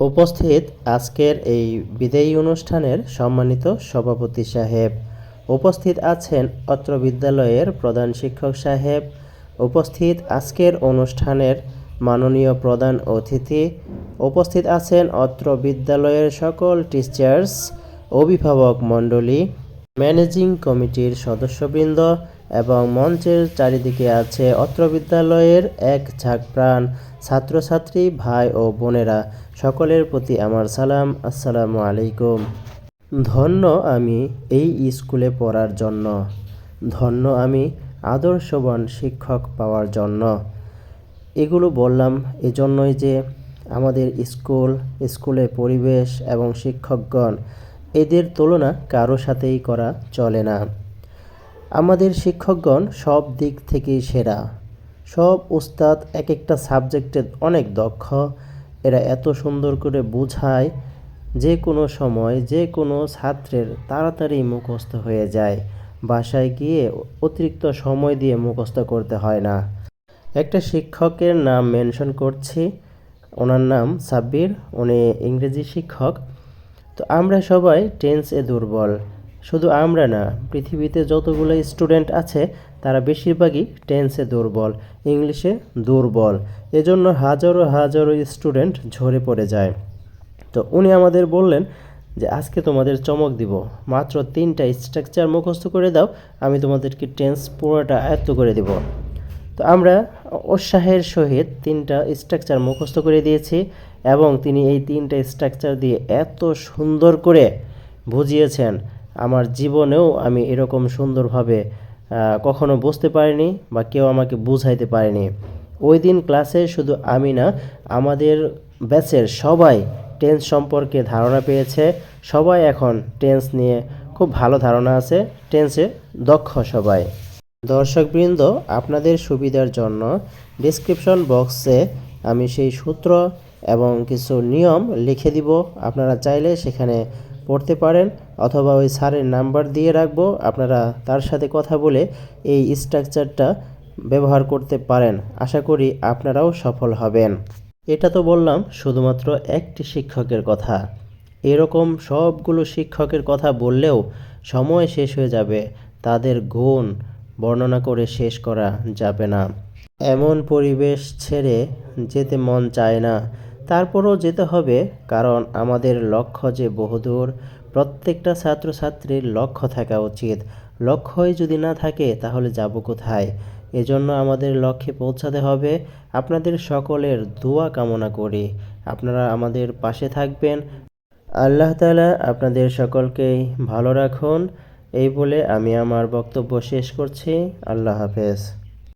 উপস্থিত আজকের এই বিদায়ী অনুষ্ঠানের সম্মানিত সভাপতি সাহেব। উপস্থিত আছেন অত্র বিদ্যালয়ের প্রধান শিক্ষক সাহেব। উপস্থিত আজকের অনুষ্ঠানের মাননীয় প্রধান অতিথি। উপস্থিত আছেন অত্র বিদ্যালয়ের সকল টিচার্স অভিভাবক মণ্ডলী ম্যানেজিং কমিটির সদস্যবৃন্দ এবং মঞ্চের চারিদিকে আছে অত্র বিদ্যালয়ের এক ঝাঁক প্রাণ, ছাত্রছাত্রী, ভাই ও বোনেরা। সকলের প্রতি আমার সালাম, আসসালামু আলাইকুম। ধন্য আমি এই স্কুলে পড়ার জন্য। ধন্য আমি আদর্শবান শিক্ষক পাওয়ার জন্য। এগুলো বললাম এজন্যই যে আমাদের স্কুল স্কুলের পরিবেশ এবং শিক্ষকগণ এদের তুলনা কারও সাথেই করা চলে না। আমাদের শিক্ষকগণ সব দিক থেকেই সেরা। সব উস্তাদ এক একটা সাবজেক্টে অনেক দক্ষ। এরা এত সুন্দর করে বোঝায়, যে কোনো সময় যে কোনো ছাত্রের তাড়াতাড়ি মুখস্থ হয়ে যায়। বাসায় গিয়ে অতিরিক্ত সময় দিয়ে মুখস্থ করতে হয় না। একটা শিক্ষকের নাম মেনশন করছি। ওনার নাম সাব্বির, উনি ইংরেজি শিক্ষক। তো আমরা সবাই টেন্সে দুর্বল। শুধু আমরা না, পৃথিবীতে যতগুলো স্টুডেন্ট আছে, তারা বেশিরভাগই টেন্সে দুর্বল, ইংলিশে দুর্বল। এজন্য হাজারো হাজারো স্টুডেন্ট ঝরে পড়ে যায়। তো উনি আমাদের বললেন যে, আজকে তোমাদের চমক দিব। মাত্র তিনটা স্ট্রাকচার মুখস্থ করে দাও, আমি তোমাদেরকে টেন্স পুরোটা আয়ত্ত করে দেব। তো আমরা উৎসাহের সহিত তিনটা স্ট্রাকচার মুখস্থ করে দিয়েছি এবং তিনি এই তিনটা স্ট্রাকচার দিয়ে এত সুন্দর করে বুঝিয়েছেন। আমার জীবনেও আমি এরকম সুন্দরভাবে কখনো বুঝতে পারিনি বা কেউ আমাকে বুঝাইতে পারেনি। ওই দিন ক্লাসে শুধু আমি না, আমাদের ব্যাচের সবাই টেন্স সম্পর্কে ধারণা পেয়েছে। সবাই এখন টেন্স নিয়ে খুব ভালো ধারণা আছে। টেন্সে দক্ষ সবাই। দর্শকবৃন্দ, আপনাদের সুবিধার জন্য ডিসক্রিপশন বক্সে আমি সেই সূত্র এবং কিছু নিয়ম লিখে দিব। আপনারা চাইলে সেখানে পড়তে পারেন অথবা ওই স্যারের নাম্বার দিয়ে রাখব। আপনারা তার সাথে কথা বলে এই স্ট্রাকচারটা ব্যবহার করতে পারেন। আশা করি আপনারাও সফল হবেন। এটা তো বললাম, শুধুমাত্র একটি শিক্ষকের কথা। এরকম সবগুলো শিক্ষকের কথা বললেও সময় শেষ হয়ে যাবে। তাদের গুণ বর্ণনা করে শেষ করা যাবে না। এমন পরিবেশ ছেড়ে যেতে মন চায় না। তারপরও যেতে হবে, কারণ আমাদের লক্ষ্য যে বহুদূর, প্রত্যেকটা ছাত্রছাত্রীর লক্ষ্য থাকা উচিত। লক্ষ্যই যদি না থাকে, তাহলে যাব কোথায়? এজন্য আমাদের লক্ষ্যে পৌঁছাতে হবে। আপনাদের সকলের দোয়া কামনা করি। আপনারা আমাদের পাশে থাকবেন। আল্লাহ তালা আপনাদের সকলকেই ভালো রাখুন। এই বলে আমি আমার বক্তব্য শেষ করছি। আল্লাহ হাফেজ।